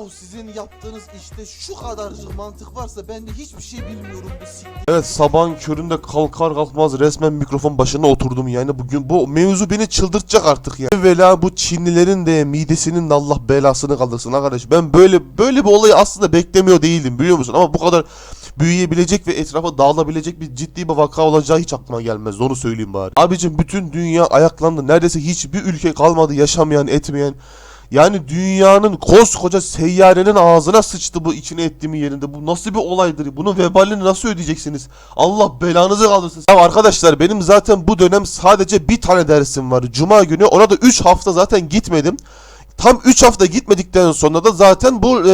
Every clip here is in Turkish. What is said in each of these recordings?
Yahu sizin yaptığınız işte şu kadarcık mantık varsa ben de hiçbir şey bilmiyorum bu siktir. Evet sabahın köründe kalkar kalkmaz resmen mikrofon başına oturdum yani bugün bu mevzu beni çıldırtacak artık ya. Evvela bu Çinlilerin de midesinin de Allah belasını kaldırsın arkadaş. Ben böyle böyle bir olayı aslında beklemiyor değildim biliyor musun ama bu kadar büyüyebilecek ve etrafa dağılabilecek bir ciddi bir vaka olacağı hiç aklıma gelmez onu söyleyeyim bari. Abicim bütün dünya ayaklandı neredeyse hiçbir ülke kalmadı yaşamayan etmeyen. Yani dünyanın koskoca seyyarenin ağzına sıçtı bu içine ettiğimi yerinde. Bu nasıl bir olaydır? Bunun vebalini nasıl ödeyeceksiniz? Allah belanızı kaldırsın. Ya arkadaşlar benim zaten bu dönem sadece bir tane dersim var. Cuma günü ona da 3 hafta zaten gitmedim. Tam 3 hafta gitmedikten sonra da zaten bu e,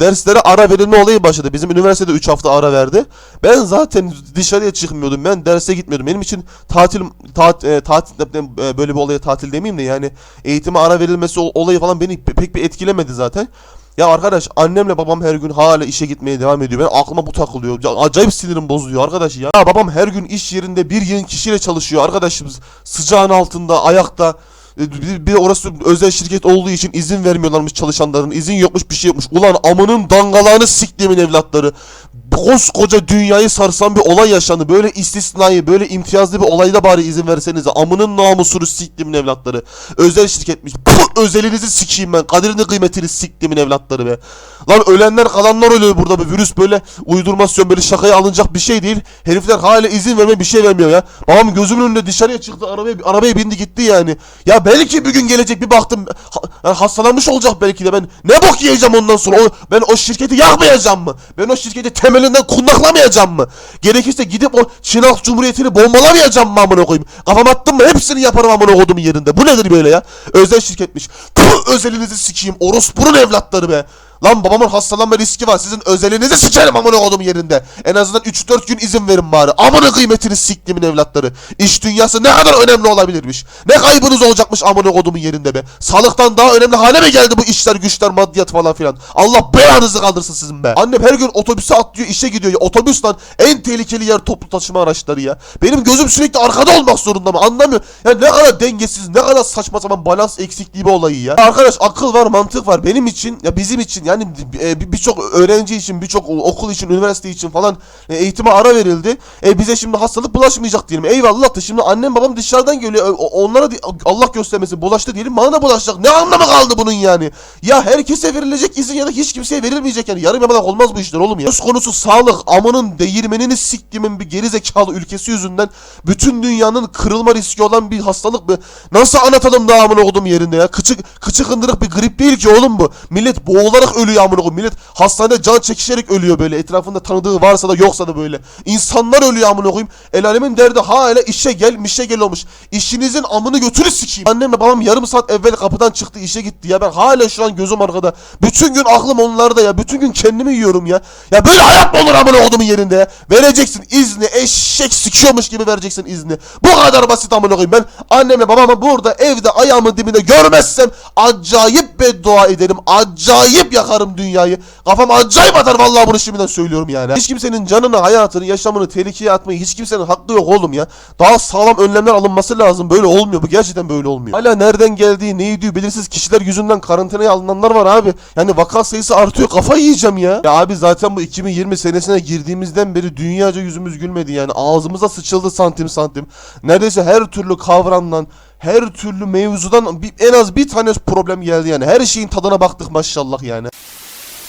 derslere ara verilme olayı başladı. Bizim üniversitede 3 hafta ara verdi. Ben zaten dışarıya çıkmıyordum. Ben derse gitmiyordum. Benim için tatil tat, e, tatil e, böyle bir olaya tatil demeyeyim de yani eğitime ara verilmesi ol- olayı falan beni pe- pek bir etkilemedi zaten. Ya arkadaş annemle babam her gün hala işe gitmeye devam ediyor. Ben aklıma bu takılıyor. Ya acayip sinirim bozuluyor arkadaş ya. ya. Babam her gün iş yerinde bir yığın kişiyle çalışıyor arkadaşımız. Sıcağın altında, ayakta. Bir, bir orası özel şirket olduğu için izin vermiyorlarmış çalışanların. İzin yokmuş bir şey yokmuş. Ulan amının dangalağını siktiğimin evlatları. Koskoca dünyayı sarsan bir olay yaşandı. Böyle istisnai, böyle imtiyazlı bir olayda bari izin versenize. Amının namusunu siktiğimin evlatları. Özel şirketmiş. Puh, özelinizi sikeyim ben. Kadrini kıymetini siktiğimin evlatları be. Lan ölenler kalanlar ölüyor burada. Bu virüs böyle uydurmasyon böyle şakaya alınacak bir şey değil. Herifler hala izin verme bir şey vermiyor ya. Babam gözümün önünde dışarıya çıktı arabaya, arabaya bindi gitti yani. Ya belki bir gün gelecek bir baktım ha- yani hastalanmış olacak belki de ben ne bok yiyeceğim ondan sonra o, ben o şirketi yakmayacağım mı? Ben o şirketi temelinden kundaklamayacağım mı? Gerekirse gidip o Çin Halk Cumhuriyeti'ni bombalamayacağım mı amına koyayım? Kafam attım mı hepsini yaparım amına kodumun yerinde. Bu nedir böyle ya? Özel şirketmiş. Puh, özelinizi sikeyim. Orospunun evlatları be. Lan babamın hastalanma riski var. Sizin özelinizi sikerim amına kodum yerinde. En azından 3-4 gün izin verin bari. Amına kıymetini siktimin evlatları. İş dünyası ne kadar önemli olabilirmiş. Ne kaybınız olacakmış amına kodumun yerinde be. Sağlıktan daha önemli hale mi geldi bu işler güçler maddiyat falan filan. Allah belanızı kaldırsın sizin be. Annem her gün otobüse atlıyor işe gidiyor ya. Otobüs lan en tehlikeli yer toplu taşıma araçları ya. Benim gözüm sürekli arkada olmak zorunda mı anlamıyorum. Ya ne kadar dengesiz ne kadar saçma sapan balans eksikliği bir olayı ya. Arkadaş akıl var mantık var benim için ya bizim için yani e, bir- birçok öğrenci için birçok okul için üniversite için falan e, eğitime ara verildi. E bize şimdi hastalık bulaşmayacak diyelim. Eyvallah da şimdi annem babam dışarıdan geliyor. E, onlara Allah göstermesin bulaştı diyelim bana da bulaşacak. Ne anlamı kaldı bunun yani? Ya herkese verilecek izin ya da hiç kimseye verilmeyecek yani. Yarım yamalak olmaz bu işler oğlum ya. Söz konusu sağlık amının değirmenini siktimin bir geri zekalı ülkesi yüzünden bütün dünyanın kırılma riski olan bir hastalık mı? Nasıl anlatalım da amına kodum yerinde ya? Kıçık kıçı kındırık bir grip değil ki oğlum bu. Millet boğularak ölüyor amına kodum. Millet hastanede can çekişerek ölüyor böyle. Etrafında tanıdığı varsa da yoksa da böyle. İnsanlar ölüyor amına koyayım. El alemin derdi hala işe gel mişe gel olmuş. İşinizin amını götürü sikeyim. Annemle babam yarım saat evvel kapıdan çıktı işe gitti ya. Ben hala şu an gözüm arkada. Bütün gün aklım onlarda ya. Bütün gün kendimi yiyorum ya. Ya böyle hayat mı olur amına kodumun yerinde ya? Vereceksin izni eşek sikiyormuş gibi vereceksin izni. Bu kadar basit amına koyayım. Ben annemle babamı burada evde ayağımın dibinde görmezsem acayip beddua ederim. Acayip yakarım dünyayı. Kafam acayip atar vallahi bunu şimdiden söylüyorum yani. Hiç kimsenin canını, hayatını, yaşamını tehlikeye atmayı hiç kimsenin hakkı yok oğlum ya. Daha sağlam önlemler alınması lazım. Böyle olmuyor. Bu gerçekten böyle olmuyor. Hala nereden geldiği, ne yediği belirsiz kişiler yüzünden karantinaya alınanlar var abi. Yani vaka sayısı artıyor. Kafa yiyeceğim ya. Ya abi zaten bu 2020 senesine girdiğimizden beri dünyaca yüzümüz gülmedi yani. Ağzımıza sıçıldı santim santim. Neredeyse her türlü kavramdan, her türlü mevzudan en az bir tane problem geldi yani. Her şeyin tadına baktık maşallah yani.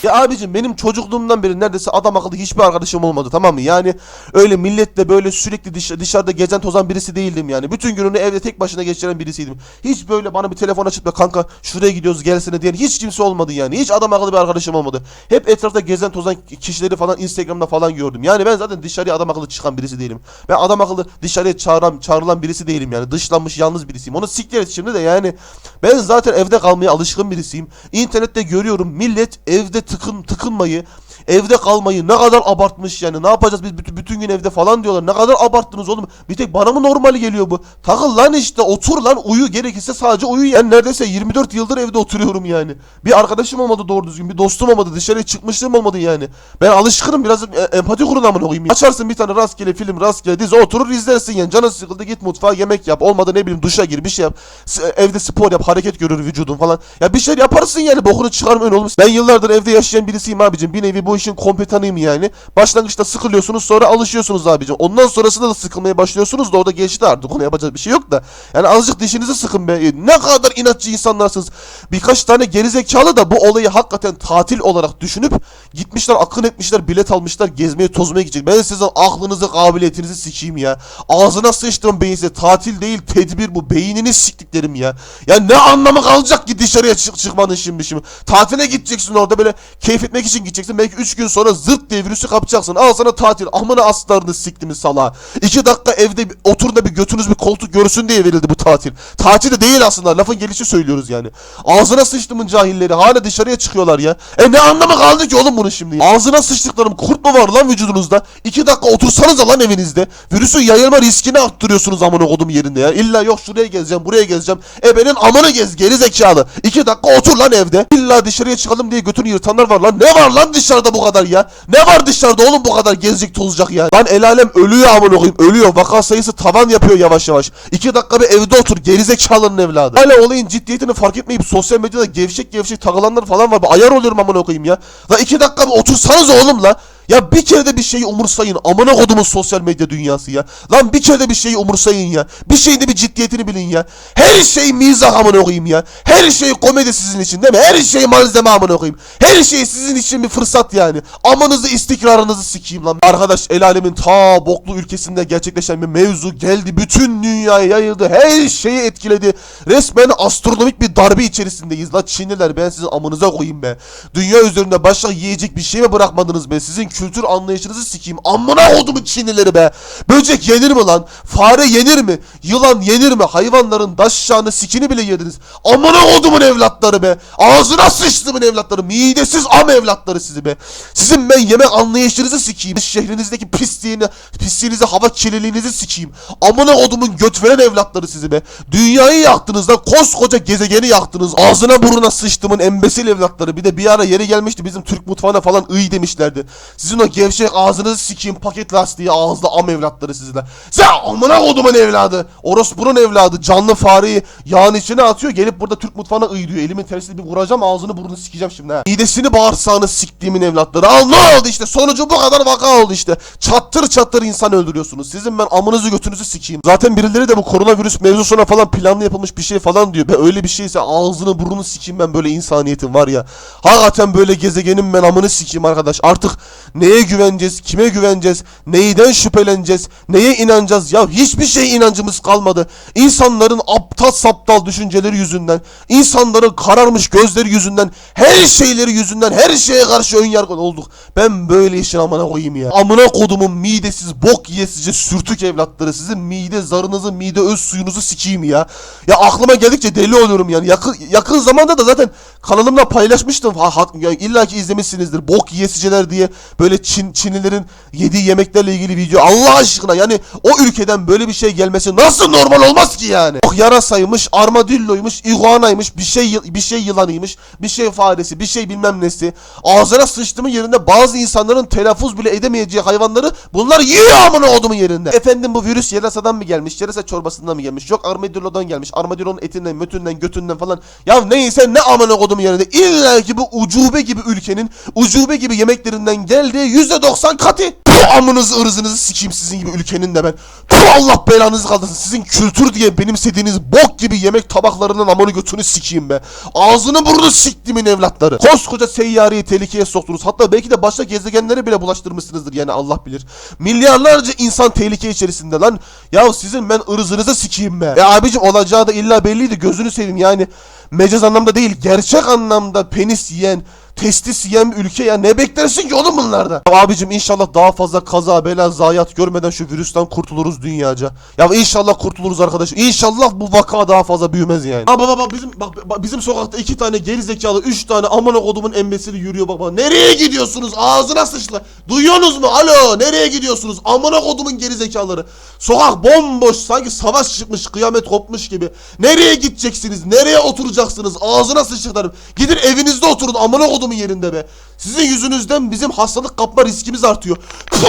Ya abicim benim çocukluğumdan beri neredeyse adam akıllı hiçbir arkadaşım olmadı tamam mı? Yani öyle milletle böyle sürekli dış- dışarıda gezen tozan birisi değildim yani. Bütün gününü evde tek başına geçiren birisiydim. Hiç böyle bana bir telefon açıp da kanka şuraya gidiyoruz gelsene diyen hiç kimse olmadı yani. Hiç adam akıllı bir arkadaşım olmadı. Hep etrafta gezen tozan kişileri falan Instagram'da falan gördüm. Yani ben zaten dışarıya adam akıllı çıkan birisi değilim. Ben adam akıllı dışarıya çağıran, çağrılan birisi değilim yani. Dışlanmış yalnız birisiyim. Onu siktir et şimdi de yani. Ben zaten evde kalmaya alışkın birisiyim. İnternette görüyorum millet evde tıkın tıkınmayı Evde kalmayı ne kadar abartmış yani. Ne yapacağız biz bütün, bütün gün evde falan diyorlar. Ne kadar abarttınız oğlum. Bir tek bana mı normali geliyor bu? Takıl lan işte otur lan uyu gerekirse sadece uyu. Yani neredeyse 24 yıldır evde oturuyorum yani. Bir arkadaşım olmadı doğru düzgün. Bir dostum olmadı. Dışarıya çıkmışlığım olmadı yani. Ben alışkınım biraz e, empati kurun amına koyayım. ya. Açarsın bir tane rastgele film rastgele dizi oturur izlersin yani. Canın sıkıldı git mutfağa yemek yap. Olmadı ne bileyim duşa gir bir şey yap. S- evde spor yap hareket görür vücudun falan. Ya bir şey yaparsın yani bokunu çıkarma öyle olmuş. Ben yıllardır evde yaşayan birisiyim abicim. Bir nevi bu işin kompetanıyım yani. Başlangıçta sıkılıyorsunuz sonra alışıyorsunuz abicim. Ondan sonrasında da sıkılmaya başlıyorsunuz da orada geçti artık. Ona yapacak bir şey yok da. Yani azıcık dişinizi sıkın be. Ne kadar inatçı insanlarsınız. Birkaç tane gerizekalı da bu olayı hakikaten tatil olarak düşünüp gitmişler akın etmişler bilet almışlar gezmeye tozmaya gidecek. Ben sizin aklınızı kabiliyetinizi sikeyim ya. Ağzına sıçtım beyin size. Tatil değil tedbir bu. Beynini siktiklerim ya. Ya ne anlamı kalacak ki dışarıya çık çıkmanın şimdi şimdi. Tatile gideceksin orada böyle keyif etmek için gideceksin. Belki 3 gün sonra zırt diye virüsü kapacaksın. Al sana tatil. Amına aslarını siktimi salağa. 2 dakika evde bir- oturun da bir götünüz bir koltuk görsün diye verildi bu tatil. Tatil de değil aslında. Lafın gelişi söylüyoruz yani. Ağzına sıçtımın cahilleri. Hala dışarıya çıkıyorlar ya. E ne anlamı kaldı ki oğlum bunun şimdi? Ağzına sıçtıklarım kurt mu var lan vücudunuzda? 2 dakika otursanız lan evinizde. Virüsün yayılma riskini arttırıyorsunuz amına kodum yerinde ya. İlla yok şuraya gezeceğim buraya gezeceğim. E benim amını gez geri zekalı. 2 dakika otur lan evde. İlla dışarıya çıkalım diye götünü yırtanlar var lan. Ne var lan dışarıda bu kadar ya? Ne var dışarıda oğlum bu kadar gezecek tozacak ya? Lan el alem ölüyor amına koyayım ölüyor. Vaka sayısı tavan yapıyor yavaş yavaş. 2 dakika bir evde otur gerizekalının evladı. Hala olayın ciddiyetini fark etmeyip sosyal medyada gevşek gevşek takılanlar falan var. Ayar oluyorum amına koyayım ya. La 2 dakika bir otursanız oğlum la. Ya bir kere de bir şeyi umursayın. Amına kodumun sosyal medya dünyası ya. Lan bir kere de bir şeyi umursayın ya. Bir şeyin de bir ciddiyetini bilin ya. Her şey mizah amına koyayım ya. Her şey komedi sizin için değil mi? Her şey malzeme amına koyayım. Her şey sizin için bir fırsat yani. Amanızı istikrarınızı sikeyim lan. Arkadaş el alemin ta boklu ülkesinde gerçekleşen bir mevzu geldi. Bütün dünyaya yayıldı. Her şeyi etkiledi. Resmen astronomik bir darbe içerisindeyiz. La Çinliler ben sizin amınıza koyayım be. Dünya üzerinde başka yiyecek bir şey mi bırakmadınız be? Sizin kültür anlayışınızı sikeyim. Amına kodumun Çinlileri be. Böcek yenir mi lan? Fare yenir mi? Yılan yenir mi? Hayvanların daşşağını sikini bile yediniz. Amına kodumun evlatları be. Ağzına sıçtımın evlatları. Midesiz am evlatları sizi be. Sizin ben yemek anlayışınızı sikeyim. Şehrinizdeki pisliğini, pisliğinizi, hava kirliliğinizi sikeyim. Amına kodumun göt veren evlatları sizi be. Dünyayı yaktınız lan. Koskoca gezegeni yaktınız. Ağzına burnuna sıçtımın embesil evlatları. Bir de bir ara yeri gelmişti bizim Türk mutfağına falan ıy demişlerdi. Sizin o gevşek ağzınızı sikeyim paket lastiği ağızlı am evlatları sizler. Sen amına kodumun evladı. Orospunun evladı. Canlı fareyi yağın içine atıyor. Gelip burada Türk mutfağına ıy diyor. Elimin tersiyle bir vuracağım ağzını burnunu sikeceğim şimdi ha. Midesini bağırsağını siktiğimin evlatları. Al ne oldu işte. Sonucu bu kadar vaka oldu işte. Çattır çattır insan öldürüyorsunuz. Sizin ben amınızı götünüzü sikeyim. Zaten birileri de bu koronavirüs mevzusuna falan planlı yapılmış bir şey falan diyor. Ben öyle bir şeyse ağzını burnunu sikeyim ben böyle insaniyetim var ya. Hakikaten böyle gezegenin ben amını sikeyim arkadaş. Artık neye güveneceğiz, kime güveneceğiz, neyden şüpheleneceğiz, neye inanacağız? Ya hiçbir şey inancımız kalmadı. İnsanların aptal saptal düşünceleri yüzünden, insanların kararmış gözleri yüzünden, her şeyleri yüzünden, her şeye karşı ön yargılı olduk. Ben böyle işin amına koyayım ya. Amına kodumun midesiz, bok yiyesici sürtük evlatları. Sizin mide zarınızı, mide öz suyunuzu sikeyim ya. Ya aklıma geldikçe deli oluyorum yani. Yakın, yakın zamanda da zaten kanalımda paylaşmıştım. Ha, ha, ya illa ki izlemişsinizdir. Bok yiyesiceler diye böyle Çin, Çinlilerin yediği yemeklerle ilgili video. Allah aşkına yani o ülkeden böyle bir şey gelmesi nasıl normal olmaz ki yani? Bok yarasaymış, armadilloymuş, iguanaymış, bir şey bir şey yılanıymış, bir şey faresi, bir şey bilmem nesi. Ağzına sıçtımın yerinde bazı insanların telaffuz bile edemeyeceği hayvanları bunlar yiyor amına odumun yerinde. Efendim bu virüs yarasadan mı gelmiş, yarasa çorbasından mı gelmiş? Yok armadillodan gelmiş. Armadillonun etinden, mötünden, götünden falan. Ya neyse ne amına kodumun yerinde. İlla ki bu ucube gibi ülkenin ucube gibi yemeklerinden geldiği yüzde doksan katı. Puh amınızı ırzınızı sikeyim sizin gibi ülkenin de ben. Puh Allah belanızı kaldırsın. Sizin kültür diye benimsediğiniz bok gibi yemek tabaklarının amını götünü sikeyim be. Ağzını burnunu siktimin evlatları. Koskoca seyyareyi tehlikeye soktunuz. Hatta belki de başka gezegenlere bile bulaştırmışsınızdır yani Allah bilir. Milyarlarca insan tehlike içerisinde lan. Ya sizin ben ırzınızı sikeyim be. E abicim olacağı da illa belliydi gözünü seveyim yani. Mecaz anlamda değil gerçek anlamda penis yiyen testis yiyen bir ülke ya. Ne beklersin ki oğlum bunlarda? Ya abicim inşallah daha fazla kaza, bela, zayiat görmeden şu virüsten kurtuluruz dünyaca. Ya inşallah kurtuluruz arkadaş. İnşallah bu vaka daha fazla büyümez yani. Ha baba bak bizim bak, bizim sokakta iki tane geri zekalı, üç tane aman kodumun embesili yürüyor baba. Nereye gidiyorsunuz? Ağzına sıçla. Duyuyorsunuz mu? Alo, nereye gidiyorsunuz? Amına kodumun geri zekaları. Sokak bomboş, sanki savaş çıkmış, kıyamet kopmuş gibi. Nereye gideceksiniz? Nereye oturacaksınız? Ağzına sıçtıklarım. Gidin evinizde oturun amına kodumun yerinde be. Sizin yüzünüzden bizim hastalık kapma riskimiz artıyor.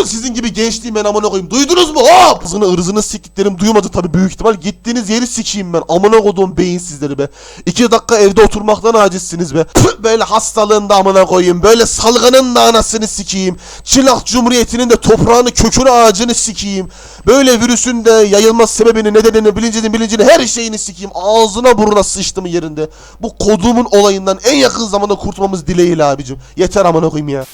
Sizin gibi gençliğim ben amına koyayım. Duydunuz mu? Hop! Hızını ırzını siktiklerim duymadı tabii büyük ihtimal. Gittiğiniz yeri sikeyim ben. Amına koduğum beyinsizleri be. İki dakika evde oturmaktan acizsiniz be. Böyle hastalığın da amına koyayım. Böyle salgının da anasını sikeyim. Çılak Cumhuriyeti'nin de toprağını kökünü ağacını sikeyim. Böyle virüsün de yayılma sebebini, nedenini, bilincini, bilincini her şeyini sikeyim. Ağzına burnuna sıçtım yerinde. Bu kodumun olayından en yakın zamanda kurtulmamız dileğiyle abicim. Yeter amına koyayım ya.